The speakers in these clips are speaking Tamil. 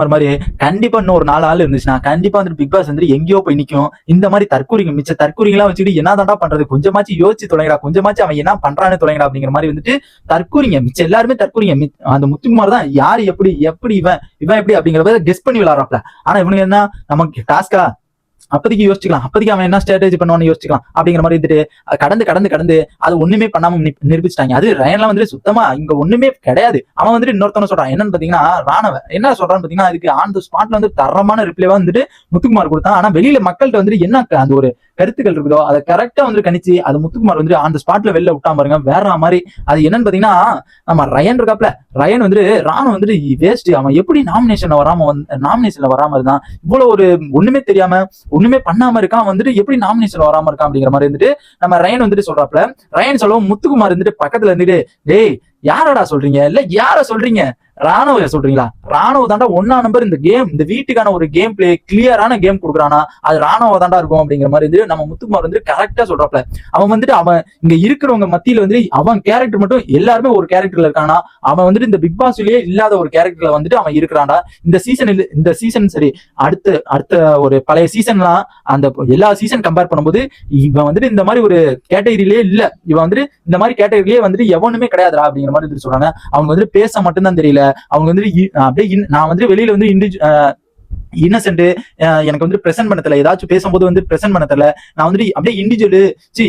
ராஜ்குமார் மாதிரி கண்டிப்பா இன்னும் ஒரு நாலு ஆள் இருந்துச்சுன்னா கண்டிப்பா வந்துட்டு பிக் பாஸ் வந்து எங்கேயோ போய் நிக்கும். இந்த மாதிரி தற்கூரிங்க மிச்ச தற்கூரிங்களாம் வச்சுக்கிட்டு என்ன பண்றது? கொஞ்சமாச்சு யோசிச்சு தொலைங்கடா கொஞ்சமாச்சு அவன் என்ன பண்றான்னு தொலைங்கடா அப்படிங்கிற மாதிரி வந்துட்டு தற்கூரிங்க மிச்ச எல்லாருமே தற்கூரிங்க அந்த முத்துக்குமார் தான் யாரு எப்படி எப்படி இவன் இவன் எப்படி அப்படிங்கிறத கெஸ் பண்ணி விளாட்றாப்ல ஆனா இவனுக்கு என்ன நமக்கு டாஸ்கா அப்போதைக்கு யோசிச்சுக்கலாம். அப்போதைக்கு அவன் என்ன ஸ்ட்ராட்டஜி பண்ணுவான்னு யோசிச்சுக்கலாம். அப்படிங்கிற மாதிரி இருந்துட்டு கடந்து கடந்து கடந்து அது ஒண்ணுமே பண்ணாம நி- நிரூபிச்சிட்டாங்க. அது ரயன்லாம் வந்துட்டு சுத்தமா இங்க ஒண்ணுமே கிடையாது. அவன் வந்துட்டு இன்னொருத்தவன சொல்றான். என்னன்னு பாத்தீங்கன்னா ராணவ. என்ன சொல்றான்னு பாத்தீங்கன்னா அதுக்கு ஆன் த ஸ்பாட்ல வந்து தரமான ரிப்ளைவா வந்துட்டு முத்துக்குமார் கொடுத்தான். ஆனா வெளியில மக்கள்கிட்ட வந்துட்டு என்ன க- அந்த ஒரு கருத்துக்கள் இருக்குதோ அதை கரெக்டா வந்து கணிச்சு அது முத்துக்குமார் வந்து அந்த ஸ்பாட்ல வெளில விட்டா பாருங்க. வேற மாதிரி. அது என்னன்னு பாத்தீங்கன்னா நம்ம ரயன் இருக்காப்ல. ரயன் வந்துட்டு ராணுவ வந்துட்டு வேஸ்ட் அவன் எப்படி நாமினேஷன்ல வராம வந்து நாமினேஷன்ல வராம இருந்தான்? இவ்வளவு ஒரு ஒண்ணுமே தெரியாம ஒண்ணுமே பண்ணாம இருக்கான் வந்துட்டு எப்படி நாமினேஷன் வராம இருக்கான் அப்படிங்கிற மாதிரி இருந்துட்டு நம்ம ரயன் வந்துட்டு சொல்றாப்ல ரயன் சொல்லவும் முத்துக்குமார் இருந்துட்டு பக்கத்துல இருந்துட்டு டேய் யாரடா சொல்றீங்க? இல்ல யார சொல்றீங்க? ராணுவ சொல்றீங்களா? ராணுவ தாண்டா ஒன்னா நம்பர் இந்த கேம் இந்த வீட்டுக்கான ஒரு கேம் பிளே கிளியரான கேம் கொடுக்குறானா? அது ராணுவ தாண்டா இருக்கும் அப்படிங்கிற மாதிரி வந்து நம்ம முத்துக்குமார் வந்து கரெக்டா சொல்றாப்ல. அவன் வந்துட்டு அவன் இங்க இருக்கிறவங்க மத்தியில வந்து அவன் கேரக்டர் மட்டும் எல்லாருமே ஒரு கேரக்டர்ல இருக்கானா? அவன் வந்துட்டு இந்த பிக் பாஸ்லயே இல்லாத ஒரு கேரக்டர்ல வந்துட்டு அவன் இருக்கிறான்டா? இந்த சீசன் இந்த சீசன் சரி அடுத்த அடுத்த ஒரு பழைய சீசன்லாம் அந்த எல்லா சீசன் கம்பேர் பண்ணும்போது இவன் வந்துட்டு இந்த மாதிரி ஒரு கேட்டகரியிலே இல்ல. இவன் வந்துட்டு இந்த மாதிரி கேட்டகரியிலே வந்துட்டு எவனுமே கிடையாதுடா அப்படிங்கிற மாதிரி சொல்றாங்க. அவங்க வந்துட்டு பேச மட்டும்தான் தெரியல. அவங்க வந்துட்டு அப்படியே நான் வந்துட்டு வெளியில வந்து இண்டிஜு இன்னசென்ட் எனக்கு வந்து பிரசன்ட் பண்ண தெரியல ஏதாச்சும் பேசும்போது வந்து பிரசன்ட் பண்ண தெரியல நான் வந்துட்டு அப்படியே இண்டிவிஜுவல் சி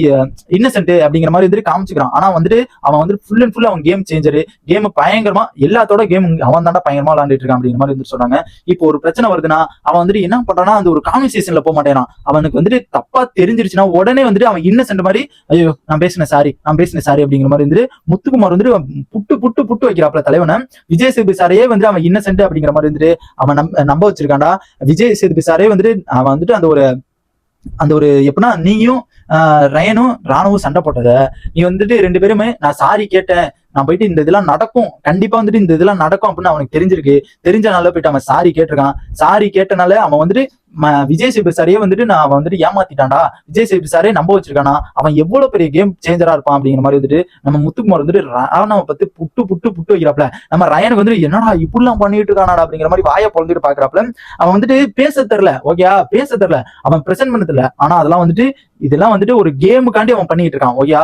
இன்னசென்ட் அப்படிங்கிற மாதிரி வந்துட்டு காமிச்சுக்கிறான். ஆனா வந்துட்டு அவன் வந்து ஃபுல் அண்ட் ஃபுல் அவன் கேம் சேஞ்சரு கேம் பயங்கரமா எல்லாத்தோட கேம் அவன் தாண்டா பயங்கரமா விளாண்டுட்டு இருக்கான் அப்படிங்கிற மாதிரி வந்து சொன்னாங்க. இப்போ ஒரு பிரச்சனை வருதுன்னா அவன் வந்துட்டு என்ன பண்றான்னா அந்த ஒரு கான்வர்சேஷன்ல போக மாட்டேறான். அவனுக்கு வந்துட்டு தப்பா தெரிஞ்சிருச்சுன்னா உடனே வந்துட்டு அவன் இன்னசென்ட் மாதிரி ஐயோ நான் பேசினேன் சாரி நான் பேசினேன் சாரி அப்படிங்கிற மாதிரி வந்துட்டு முத்துக்குமார் வந்துட்டு புட்டு புட்டு புட்டு வைக்கிறாப்ல தலைவனை. விஜய் சேதுபதி சாரையே வந்து அவன் இன்னசென்ட் அப்படிங்கிற மாதிரி வந்துட்டு அவன் நம்ப நம்ப வச்சிருக்கான்டா விஜய் சேதுபதி சாரே வந்துட்டு அவன் வந்துட்டு அந்த ஒரு அந்த ஒரு எப்படின்னா நீயும் ஆஹ், ரயனும் ராணுவும் சண்டை போட்டத நீ வந்துட்டு ரெண்டு பேருமே நான் சாரி கேட்டேன் நான் போயிட்டு இந்த இதெல்லாம் நடக்கும் கண்டிப்பா வந்துட்டு இந்த இதெல்லாம் நடக்கும் அப்படின்னு அவனுக்கு தெரிஞ்சிருக்கு. தெரிஞ்சனால போயிட்டு அவன் சாரி கேட்டிருக்கான். சாரி கேட்டனால அவன் வந்துட்டு விஜய் சேபி சாரையே வந்துட்டு நான் அவன் வந்துட்டு ஏமாத்திட்டான்டா. விஜய் சேபி சாரே நம்ப வச்சிருக்கானா? அவன் எவ்வளவு பெரிய கேம் சேஞ்சரா இருப்பான் அப்படிங்கிற மாதிரி வந்துட்டு நம்ம முத்துக்குமார் வந்துட்டு ராணவ பத்தி புட்டு புட்டு புட்டு வைக்கிறாப்ல. நம்ம ரயனுக்கு வந்துட்டு என்னடா இப்படிலாம் பண்ணிட்டு இருக்கானாடா அப்படிங்கிற மாதிரி வாயை பொழுந்துட்டு பாக்குறாப்ல. அவன் வந்துட்டு பேச தெரில ஓகேயா பேச தெரில. அவன் பிரசன்ட் பண்ண தெரியல ஆனா அதெல்லாம் வந்துட்டு இதெல்லாம் வந்துட்டு ஒரு கேமுக்காண்டி அவன் பண்ணிட்டு இருக்கான் ஓகேயா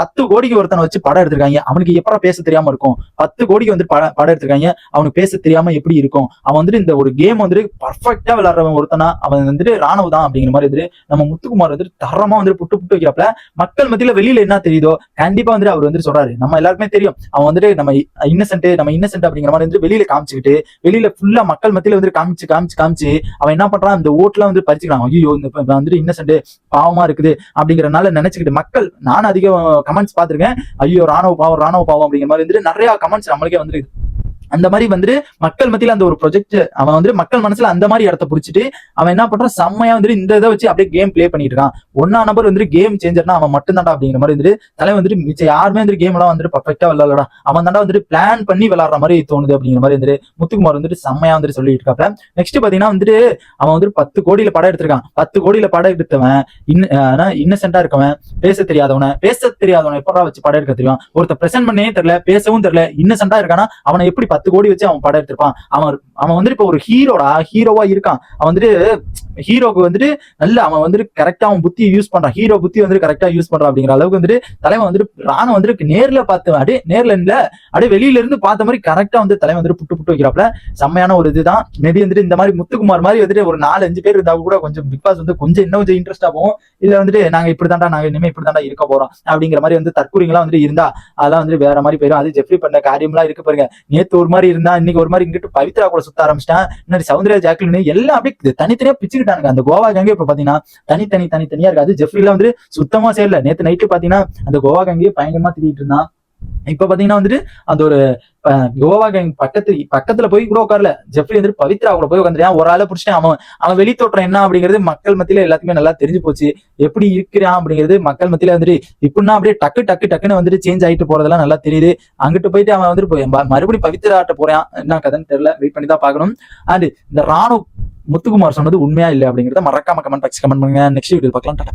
பத்து கோடிக்கு ஒருத்தனை வச்சு படம் எடுத்திருக்காங்க. அவனுக்கு எப்பறம் பேச தெரியாம இருக்கும்? பத்து கோடிக்கு வந்து படம் படம் எடுத்திருக்காங்க. அவனுக்கு பேச தெரியாம எப்படி இருக்கும்? அவன் வந்துட்டு இந்த ஒரு கேம் வந்துட்டு பர்ஃபெக்டா விளையாடுறவன் ஒருத்தனா அவன் வந்துட்டு ராணுவ தான் அப்படிங்கிற மாதிரி வந்துட்டு நம்ம முத்துக்குமார் வந்துட்டு தரமா வந்துட்டு புட்டு புட்டு வைக்கிறப்பல. மக்கள் மத்தியில வெளியில என்ன தெரியுதோ கண்டிப்பா வந்துட்டு அவர் வந்துட்டு சொல்றாரு. நம்ம எல்லாருக்குமே தெரியும். அவன் வந்துட்டு நம்ம இன்னசென்ட் நம்ம இன்னசென்ட் அப்படிங்கிற மாதிரி வந்துட்டு வெளியில காமிச்சுக்கிட்டு வெளியில ஃபுல்லா மக்கள் மத்தியில வந்துட்டு காமிச்சு காமிச்சு காமிச்சு அவன் என்ன பண்றான்? இந்த ஓட்டுலாம் வந்து பறிச்சுக்கிறான். ஐயோ இந்த வந்துட்டு இன்னசென்ட் பாவமா இருக்குது அப்படிங்கறனால நினைச்சுக்கிட்டு மக்கள் நானும் அதிக கமெண்ட்ஸ் பார்த்திருக்கேன். ஐயோ ராணுவ பாவம் ராணுவ பாவம் அப்படிங்கிற மாதிரி வந்துட்டு நிறைய கமெண்ட்ஸ் நம்மளுக்கே வந்துருக்கு. அந்த மாதிரி வந்துட்டு மக்கள் மத்தியில அந்த ஒரு ப்ரொஜெக்ட் அவன் வந்து மக்கள் மனசுல அந்த மாதிரி இடத்த புடிச்சிட்டு அவன் என்ன பண்றான்? செம்மையா வந்துட்டு இந்த இதை வச்சு அப்படியே கேம் ப்ளே பண்ணிட்டு இருக்கான். ஒன்னா நம்பர் வந்துட்டு கேம் சேஞ்சர்னா அவன் மட்டும் தான்டா அப்படிங்கிற மாதிரி வந்துட்டு தலை வந்துட்டு மிச்சம் யாருமே வந்துட்டு கேம் எல்லாம் வந்துட்டு பர்ஃபெக்டா விளையாடா அவன் தாண்டா வந்துட்டு பிளான் பண்ணி விளையாடுற மாதிரி தோணுது அப்படிங்கிற மாதிரி வந்துட்டு முத்துக்குமார் வந்துட்டு செம்மையா வந்துட்டு சொல்லிட்டு இருக்காப்ல. நெக்ஸ்ட் பாத்தீங்கன்னா வந்துட்டு அவன் வந்துட்டு பத்து கோடியில படம் எடுத்திருக்கான். பத்து கோடியில படம் எடுத்தவன் இன்னசென்டா இருக்கவன் பேச தெரியாதவன பேச தெரியாதவன எப்படா வச்சு படம் எடுக்க தெரியும்? ஒருத்தர் பிரசன்ட் பண்ணே தெரியல பேசவும் தெரியல இன்னசென்டா இருக்கானா? அவனை எப்படி பத்து கோடி வச்சு அவன் படம் எடுத்திருப்பான். அவன் அவன் வந்துட்டு இப்ப ஒரு ஹீரோடா ஹீரோவா இருக்கான். அவன் வந்துட்டு ஹீரோக்கு வந்துட்டு நல்ல அவன் வந்துட்டு கரெக்டா அவன் புத்தி யூஸ் பண்றான். ஹீரோ புத்தி வந்துட்டு கரெக்டா யூஸ் பண்றான் அப்படிங்கிற அளவுக்கு வந்துட்டு தலைவன் வந்துட்டு ராணம் வந்துட்டு நேர்ல பார்த்து அப்படியே நேர்ல இல்ல அப்படியே வெளியில இருந்து பார்த்த மாதிரி கரெக்டா வந்து தலைவன் வந்துட்டு புட்டு புட்டு வைக்கிறாப்ல செம்மையான ஒரு இதுதான். மேபி வந்துட்டு இந்த மாதிரி முத்துக்குமார் மாதிரி வந்துட்டு ஒரு நாலு அஞ்சு பேர் இருந்தா கூட கொஞ்சம் பிக் பாஸ் வந்து கொஞ்சம் இன்னும் கொஞ்சம் இன்ட்ரெஸ்டா போகும். இல்ல வந்துட்டு நாங்க இப்படி தாண்டா நாங்க இனிமே இப்படி தாண்டா இருக்க போறோம் அப்படிங்கிற மாதிரி வந்து தற்கூரிங்களா வந்துட்டு இருந்தா அதெல்லாம் வந்துட்டு வேற மாதிரி போயிடும் அது ஜெஃப்ரி பண்ண காரியம்லாம் இருக்கு பாருங்க. நேத்து ஒரு மாதிரி இருந்தா இன்னைக்கு ஒரு மாதிரி இங்கிட்டு பவித்ரா கூட சுத்த ஆரம்பிச்சிட்டான். இன்னொரு சௌந்தர்யா ஜாக்லின் எல்லாம் அப்படியே தனித்தனியா பிச்சுக்கிட்டானுங்க அந்த கோவா கேங்கே இப்ப பாத்தீங்கன்னா தனித்தனி தனித்தனியா இருக்கு அது ஜெஃப்ரில வந்து சுத்தமா சேரல. நேத்து நைட்டு பாத்தீங்கன்னா அந்த கோவா கேங்கே பயங்கரமா திரிட்டு இருந்தான். இப்ப பாத்தீங்கன்னா வந்துட்டு அந்த ஒரு கோவா கேங் பக்கத்து பக்கத்துல போய் கூட உட்காரல. ஜெஃப்ரி வந்துட்டு பவித்ரா கூட போய் உட்காந்துருக்கான் ஒரு ஆளை பிடிச்சிட்டு அவன் அவன் வெளி தோற்றம் என்ன அப்படிங்கிறது மக்கள் மத்தியில எல்லாத்துக்குமே நல்லா தெரிஞ்சு போச்சு. எப்படி இருக்கிறான் அப்படிங்கிறது மக்கள் மத்தியில வந்துட்டு இப்படின்னா அப்படியே டக்கு டக்கு டக்குன்னு வந்துட்டு சேஞ்ச் ஆயிட்டு போறதெல்லாம் நல்லா தெரியுது. அங்கிட்டு போயிட்டு அவன் வந்துட்டு மறுபடியும் பவித்ரா மறுபடியும் பவித்ராட்ட போறான். என்ன கதைன்னு தெரியல. வெயிட் பண்ணி தான் பாக்கணும் அண்ட் இந்த ராணுவ முத்துக்குமார் சொன்னது உண்மையா இல்லை அப்படிங்கிறத மறக்காம கமெண்ட் பாக்ஸ் கமெண்ட் பண்ணுங்க நெக்ஸ்ட் வீடியோ பார்க்கலாம் டாடா.